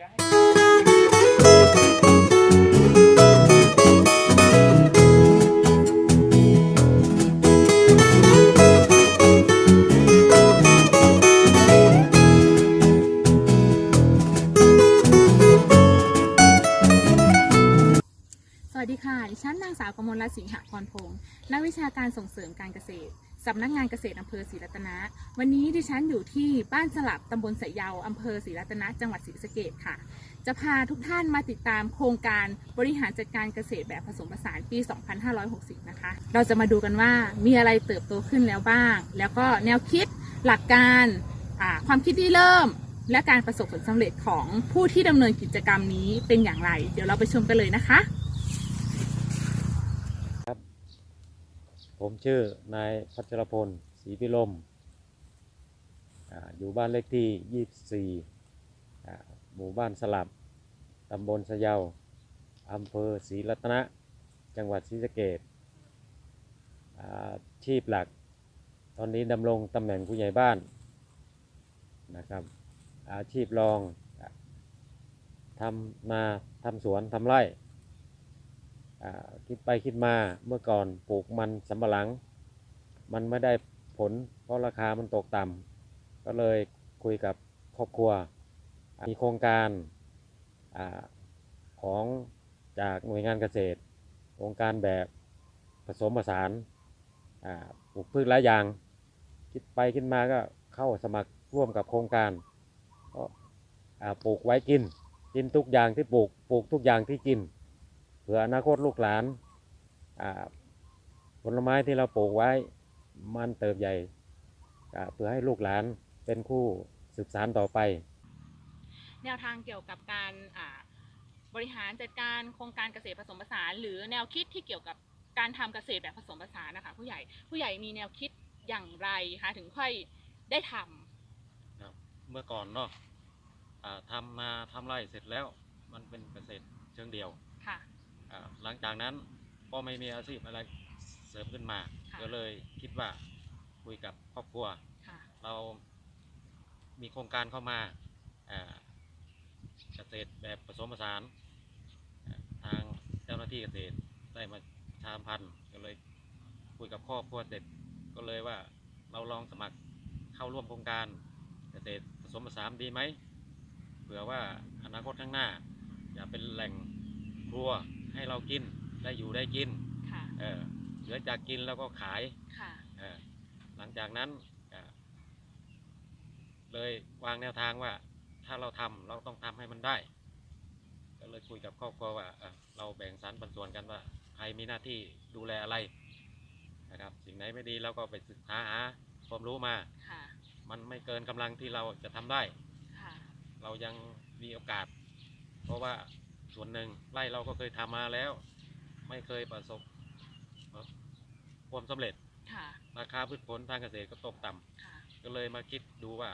สวัสดีค่ะ ดิฉันนางสาวกมลรัตน์สิงหพรพงศ์นักวิชาการส่งเสริมการเกษตร สำนักงานเกษตรอำเภอศรีรัตนะ วันนี้ดิฉันอยู่ที่บ้านสลับตำบลสายเยาอำเภอศรีรัตนะ จังหวัดศรีสะเกษค่ะ จะพาทุกท่านมาติดตามโครงการบริหารจัดการเกษตรแบบผสมผสานปี 2560 นะคะ เราจะมาดูกันว่ามีอะไรเติบโตขึ้นแล้วบ้าง แล้วก็แนวคิดหลักการความคิดที่เริ่ม และการประสบผลสำเร็จของผู้ที่ดำเนินกิจกรรมนี้เป็นอย่างไร เดี๋ยวเราไปชมกันเลยนะคะ ผมชื่อนายพัชรพลศรีพิลมออยู่บ้านเลขที่ 24 หมู่บ้านสลับ ตำบลสะเยาอำเภอศรีรัตนะ จังหวัดศรีสะเกษอ่าชีพหลัก ตอนนี้ดำรงตำแหน่งผู้ใหญ่บ้านนะครับอาชีพรองทำนาทำสวนทำไร่ คิดไปคิดมาเมื่อก่อนปลูกมันสำปะหลัง มันไม่ได้ผล เพราะราคามันตกต่ำก็เลยคุยกับครอบครัว มีโครงการอของจากหน่วยงานเกษตรโครงการแบบผสมผสานปลูกพืชหลายอย่าง คิดไปคิดมาก็เข้าสมัครร่วมกับโครงการก็ปลูกไว้กิน กินทุกอย่างที่ปลูกปลูกทุกอย่างที่กิน ผื่ออนาคตลูกหลานอ่าผลไม้ที่เราปลูกไว้มันเติบใหญ่อ่าเพื่อให้ลูกหลานเป็นคู่สืบสานต่อไป แนวทางเกี่ยวกับการอ่าบริหารจัดการโครงการเกษตรผสมผสาน หรือแนวคิดที่เกี่ยวกับการทำเกษตรแบบผสมผสานนะคะผู้ใหญ่ผู้ใหญ่มีแนวคิดอย่างไรคะถึงค่อยได้ทำครับเมื่อก่อนเนาะอ่าทำนาทำไร่เสร็จแล้วมันเป็นเกษตรเชิงเดียวค่ะ อ่าหลังจากนั้นก็ไม่มีอาชีพอะไรเสริมขึ้นมา ค่ะ ก็เลยคิดว่าคุยกับครอบครัว ค่ะ เรามีโครงการเข้ามาอ่าเกษตรแบบผสมผสานอ่าทางเจ้าหน้าที่เกษตรได้มาชามพันธุ์ก็เลยคุยกับครอบครัวเสร็จก็เลยว่าเราลองสมัครเข้าร่วมโครงการเกษตรผสมผสานดีไหมเผื่อว่าอนาคตข้างหน้าจะเป็นแหล่งครัวให้ เรากินได้อยู่ได้กินค่ะเออเหลือจากกินแล้วก็ขายค่ะเออหลังจากนั้นเอ่อเลยวางแนวทางว่าถ้าเราทำเราต้องทำให้มันได้ ก็เลยคุยกับครอบครัวว่าเอ่อเราแบ่งสรรปันส่วนกันว่าใครมีหน้าที่ดูแลอะไรนะครับสิ่งไหนไม่ดีเราก็ไปศึกษาหาความรู้มาค่ะมันไม่เกินกำลังที่เราจะทำได้ค่ะเรายังมีโอกาส เพราะว่า ส่วนหนึ่งไร่เราก็เคยทำมาแล้ว ไม่เคยประสบเอ่อความสำเร็จค่ะราคาพืชผลทางเกษตรก็ตกต่ำค่ะก็เลยมาคิดดูว่า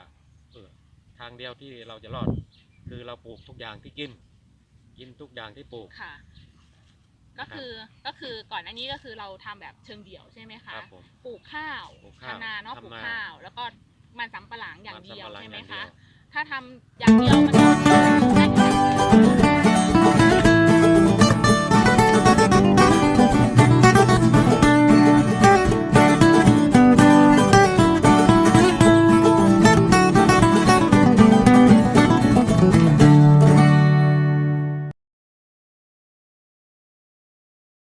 เออทางเดียวที่เราจะรอด คือเราปลูกทุกอย่างที่กิน กินทุกอย่างที่ปลูกค่ะ ก็คือก็คือก่อนอันนี้ก็คือเราทำแบบเชิงเดี่ยวใช่ไหมคคะรับผมปลูกข้าวปลูกข้าวทำนาเนาะทำนาปลูกข้าว แล้วก็มันสำปะหลังอย่างเดียวมันสำปะหลังใช่ไหมอย่างเดีคะยวถ้าทำอย่างเดียวมันก็ได้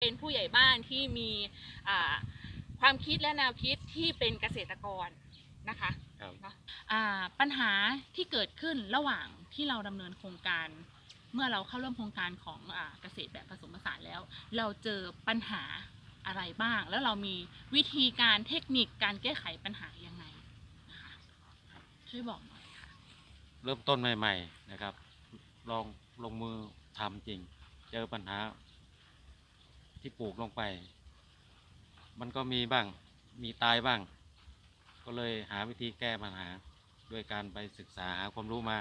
เป็นผู้ใหญ่บ้านที่มีอ่าความคิดและแนวคิดที่เป็นเกษตรกรนะคะครับเนาะอ่าปัญหาที่เกิดขึ้นระหว่างที่เราดำเนินโครงการ เมื่อเราเข้าร่วมโครงการของอาเกษตรแบบผสมผสานแล้ว เราเจอปัญหาอะไรบ้าง แล้วเรามีวิธีการเทคนิคการแก้ไขปัญหายังไงนะคะช่วยบอกหน่อยค่ะเริ่มต้นใหม่ ๆนะครับ ลองลงมือทำจริง เจอปัญหา ที่ปลูกลงไป มันก็มีบ้างมีตายบ้าง ก็เลยหาวิธีแก้ปัญหาด้วยการไปศึกษาหาความรู้มา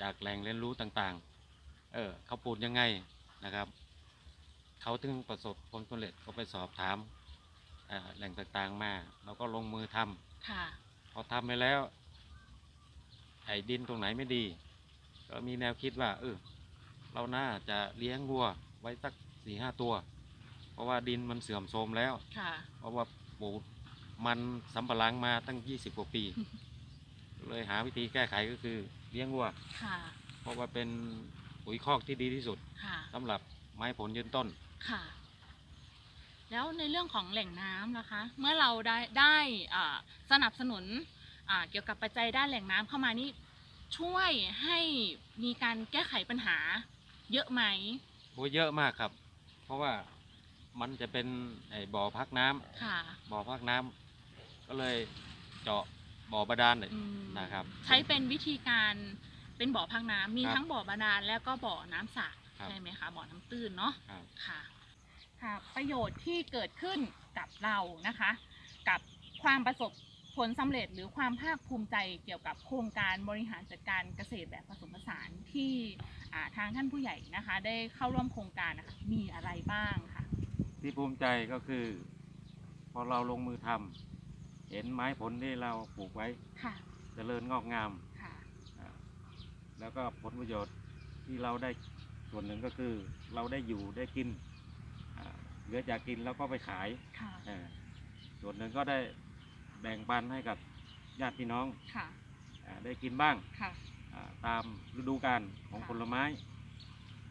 จากแหล่งเรียนรู้ต่างๆ เออเขาปลูกยังไงนะครับ เขาถึงประสบผลสำเร็จก็ไปสอบถามเอ่อแหล่งต่างๆมาเราก็ลงมือทำค่ะพอทำไปแล้วไอ้ดินตรงไหนไม่ดี ก็มีแนวคิดว่าเออเราน่าจะเลี้ยงวัวไว้สักสี่ห้าตัว เพราะว่าดินมันเสื่อมโทรมแล้ว ค่ะ เพราะว่าปลูกมันสำปะหลังมาตั้ง 20 กว่าปี เลยหาวิธีแก้ไขก็คือเลี้ยงวัว ค่ะ เพราะว่าเป็นปุ๋ยคอกที่ดีที่สุดค่ะ สำหรับไม้ผลยืนต้น ค่ะ แล้วในเรื่องของแหล่งน้ำนะคะ เมื่อเราได้ได้อ่าสนับสนุนอ่าเกี่ยวกับปัจจัยด้านแหล่งน้ำเข้ามานี่ช่วยให้มีการแก้ไขปัญหาเยอะไหม โอ้เยอะมากครับ เพราะว่า มันจะเป็นไอ้บ่อพักน้ำค่ะบ่อพักน้ำก็เลยเจาะบ่อบาดาลเลยอืมนะครับ ใช้เป็นวิธีการเป็นบ่อพักน้ำมีครับทั้งบ่อบาดาลแล้วก็บ่อน้ำสระครับ ใช่ไหมคะบ่อน้ำตื้นเนาะ ครับ ค่ะค่ะ ประโยชน์ที่เกิดขึ้นกับเรานะคะ กับความประสบผลสำเร็จหรือความภาคภูมิใจเกี่ยวกับโครงการบริหารจัดการเกษตรแบบผสมผสานที่อ่าทางท่านผู้ใหญ่นะคะ ได้เข้าร่วมโครงการนะคะมีอะไรบ้างค่ะ ที่ภูมิใจก็คือ พอเราลงมือทำเห็นไม้ผลที่เราปลูกไว้ค่ะ เจริญงอกงาม ค่ะ อ่าแล้วก็ผลประโยชน์ที่เราได้ส่วนหนึ่งก็คือ เราได้อยู่ได้กินอ่าเหลือจากกินแล้วก็ไปขายค่ะ อ่าส่วนหนึ่งก็ได้แบ่งปันให้กับญาติพี่น้องค่ะ อาได้กินบ้างค่ะ อ่าตามฤดูกาลของค่ะผลไม้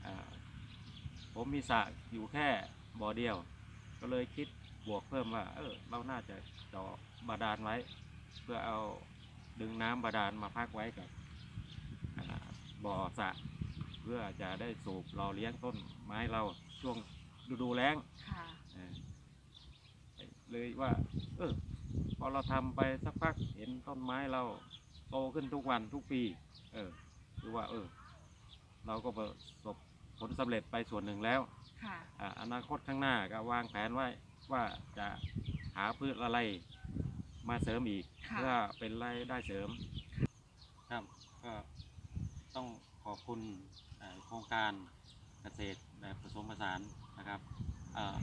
อ่าผมมีสระอยู่แค่ บ่อเดียว ก็เลยคิดบวกเพิ่มว่า เออ เราน่าจะเจาะบาดาลไว้ เพื่อเอาดึงน้ำบาดาลมาพักไว้กับอ่าบ่อสระเพื่อจะได้สูบหล่อเลี้ยงต้นไม้เราช่วงฤดูแล้งค่ะเออเลยว่า เออ พอเราทำไปสักพักเห็นต้นไม้เราโตขึ้นทุกวันทุกปี เออคือว่า เออ เราก็ประสบผลสำเร็จไปส่วนหนึ่งแล้ว ค่ะ อ่าอนาคตข้างหน้าก็วางแผนไว้ว่าจะหาพืชอะไรมาเสริมอีกค่ะ เพื่อเป็นรายได้เสริม ครับก็ต้องขอบคุณเอ่อโครงการเกษตรแบบผสมผสานนะครับเอ่อ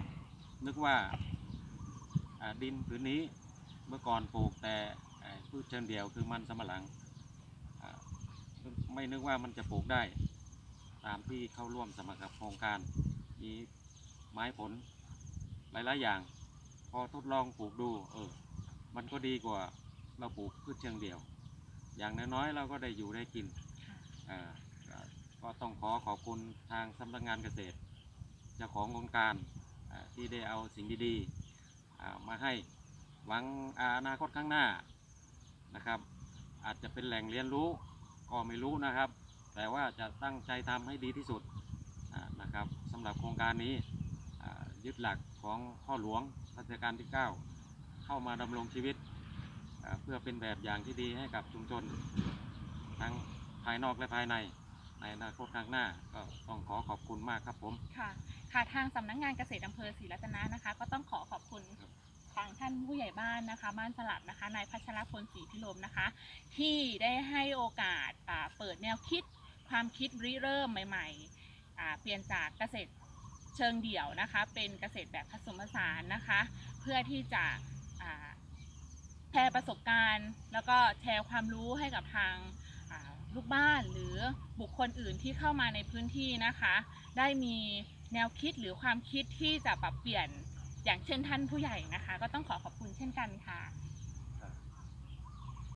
นึกว่าอ่าดินผืนนี้เมื่อก่อนปลูกแต่เอ่อพืชเชิงเดียวคือมันสำปะหลังอ่าไม่นึกว่ามันจะปลูกได้ ตามที่เข้าร่วมสมัครกับโครงการ มีไม้ผลหลายๆอย่าง พอทดลองปลูกดู เออ มันก็ดีกว่าเราปลูกพืชเชิงเดียว อย่างน้อยๆเราก็ได้อยู่ได้กินค่ะอ่าก็ก็ต้องขอขอบคุณทางสำนักงานเกษตรเจ้าของโครงการอ่าที่ได้เอาสิ่งดีๆอ่ามาให้หวังอนาคตข้างหน้านะครับ อาจจะเป็นแหล่งเรียนรู้ก็ไม่รู้นะครับ แต่ว่าจะตั้งใจทำให้ดีที่สุดอ่านะครับสำหรับโครงการนี้ยึดหลักของพ่อหลวงรัชกาลที่ 9 เข้ามาดำรงชีวิต เพื่อเป็นแบบอย่างที่ดีให้กับชุมชน ทั้งภายนอกและภายในในอนาคตข้างหน้าก็ต้องขอขอบคุณมากครับผมค่ะค่ะทางสำนักงานเกษตรอำเภอศรีรัตนะนะคะ ก็ต้องขอขอบคุณทางท่านผู้ใหญ่บ้านนะคะบ้านสลับนะคะนายพัชรพลศรีพิรมนะคะ ที่ได้ให้โอกาสเปิดแนวคิดความคิดริเริ่มใหม่ๆอ่ เปลี่ยนจากเกษตรเชิงเดี่ยวนะคะ เป็นเกษตรแบบผสมผสานนะคะ เพื่อที่จะแชร์ประสบการณ์ แล้วก็แชร์ความรู้ให้กับทางลูกบ้านหรือบุคคลอื่นที่เข้ามาในพื้นที่นะคะ ได้มีแนวคิดหรือความคิดที่จะปรับเปลี่ยนอย่างเช่นท่านผู้ใหญ่นะคะ ก็ต้องขอขอบคุณเช่นกันค่ะ